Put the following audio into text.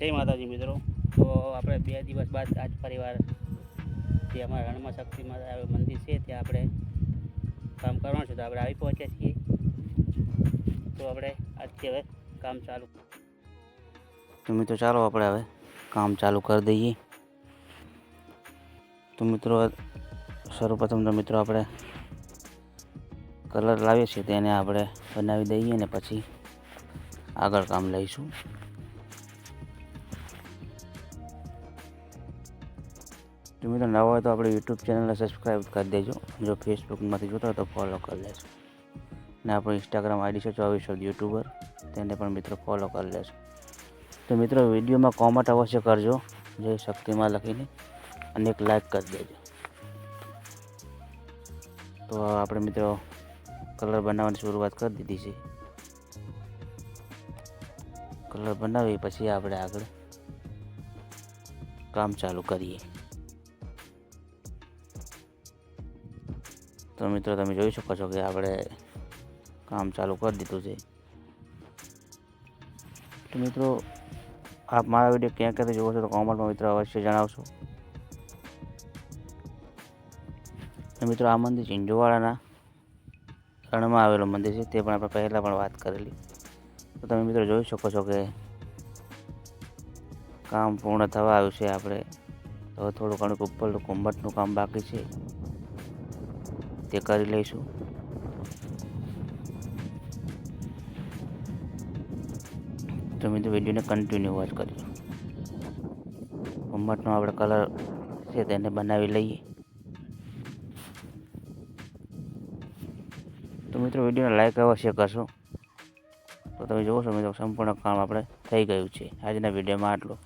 જય માતાજી મિત્રો. તો આપણે બે દિવસ બાદ આજ પરિવાર જે અમારા રણમાં શક્તિ માતા મંદિર છે, ત્યાં આપણે કામ કરવાનું છે. તો આપણે આવી પહોંચ્યા છીએ. તો આપણે આજથી હવે કામ ચાલુ. તો મિત્રો ચાલો આપણે હવે કામ ચાલુ કરી દઈએ. તો મિત્રો સર્વપ્રથમ તો મિત્રો આપણે કલર લાવીએ છીએ તેને આપણે બનાવી દઈએ ને પછી આગળ કામ લઈશું. જો મિત્રો નવા હોય તો આપણે યુટ્યુબ ચેનલને સબસ્ક્રાઈબ કરી દેજો. જો ફેસબુકમાંથી જોતા હોય તો ફોલો કરી લેજો. ને આપણું ઇન્સ્ટાગ્રામ આઈડી છે ચોવીસ વર્ષ યુટ્યુબર. તેને પણ મિત્રો ફોલો કરી લેજો. તો મિત્રો વિડીયોમાં કોમેન્ટ અવશ્ય કરજો. જય શક્તિમાં લખીને અને એક લાઈક કરી દેજો. તો આપણે મિત્રો કલર બનાવવાની શરૂઆત કરી દીધી છે. કલર બનાવી પછી આપણે આગળ કામ ચાલુ કરીએ. તો મિત્રો તમે જોઈ શકો છો કે આપણે કામ ચાલુ કરી દીધું છે. તો મિત્રો, આપ મારા વીડિયો ક્યાં ક્યાંથી જોવો છો તો કોમેન્ટમાં મિત્રો અવશ્ય જણાવશો. મિત્રો, આ મંદિર ચિંજોવાડાના રણમાં આવેલું મંદિર છે, તે પણ આપણે પહેલાં પણ વાત કરેલી. તો તમે મિત્રો જોઈ શકો છો કે કામ પૂર્ણ થવા આવ્યું છે આપણે. હવે થોડું ઘણું ઉપરનું કુંભટનું કામ બાકી છે. તે કરી લઈશું. તો મિત્રો વિડીયોને કન્ટિન્યુ વોચ કરજો. કુંભટનો આપણે કલર છે તેને બનાવી લઈએ. તો મિત્રો વિડીયોને લાઈક અવશ્ય કરશો. તો તમે જોવો છો મિત્રો, સંપૂર્ણ કામ આપણે થઈ ગયું છે. આજના વિડીયોમાં આટલું.